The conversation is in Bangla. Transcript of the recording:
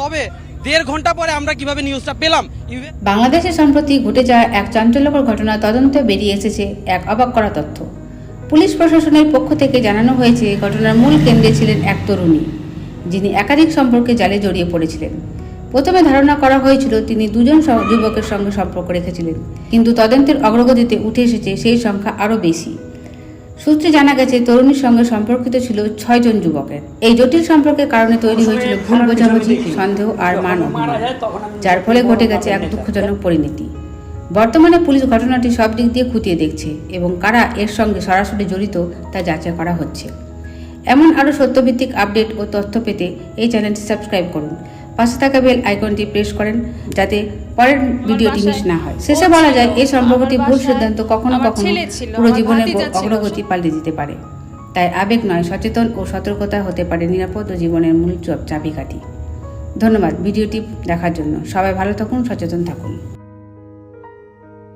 তবে দেড় ঘণ্টা পরে আমরা কীভাবে নিউজটা পেলাম? বাংলাদেশে সম্প্রতি ঘটে যাওয়া এক চাঞ্চল্যকর ঘটনা তদন্তে বেরিয়ে এসেছে এক অবাক করা তথ্য। পুলিশ প্রশাসনের পক্ষ থেকে জানানো হয়েছে ঘটনার মূল কেন্দ্রে ছিলেন এক তরুণী, যিনি একাধিক সম্পর্কে জালে জড়িয়ে পড়েছিলেন। প্রথমে ধারণা করা হয়েছিল তিনি দুজন যুবকের সঙ্গে সম্পর্ক রেখেছিলেন। কিন্তু তদন্তের অগ্রগতিতে উঠে এসেছে সেই সংখ্যা আরও বেশি। সূত্রে জানা গেছে তরুণীর সঙ্গে সম্পর্কিত ছিল ছয়জন যুবকের। এই জটিল সম্পর্কের কারণে তৈরি হয়েছিল ভুল বোঝাবুঝি সন্দেহ আর মান অভিমান যার ফলে ঘটে গেছে এক দুঃখজনক পরিণতি। বর্তমানে পুলিশ ঘটনাটি সব দিক দিয়ে খুঁটিয়ে দেখছে এবং কারা এর সঙ্গে সরাসরি জড়িত তা যাচাই করা হচ্ছে। এমন আরও সত্যভিত্তিক আপডেট ও তথ্য পেতে এই চ্যানেলটি সাবস্ক্রাইব করুন। পাশে থাকা বেল আইকনটি প্রেস করেন যাতে পরের ভিডিওটি মিস না হয়। শেষে বলা যায় এই সম্পর্কটি ভুল সিদ্ধান্ত কখনো কখনো পুরো জীবনের অগ্রগতি পাল্টে দিতে পারে। তাই আবেগ নয় সচেতন ও সতর্কতা হতে পারে নিরাপদ ও জীবনের মূল চাবিকাঠি। ধন্যবাদ ভিডিওটি দেখার জন্য। সবাই ভালো থাকুন সচেতন থাকুন।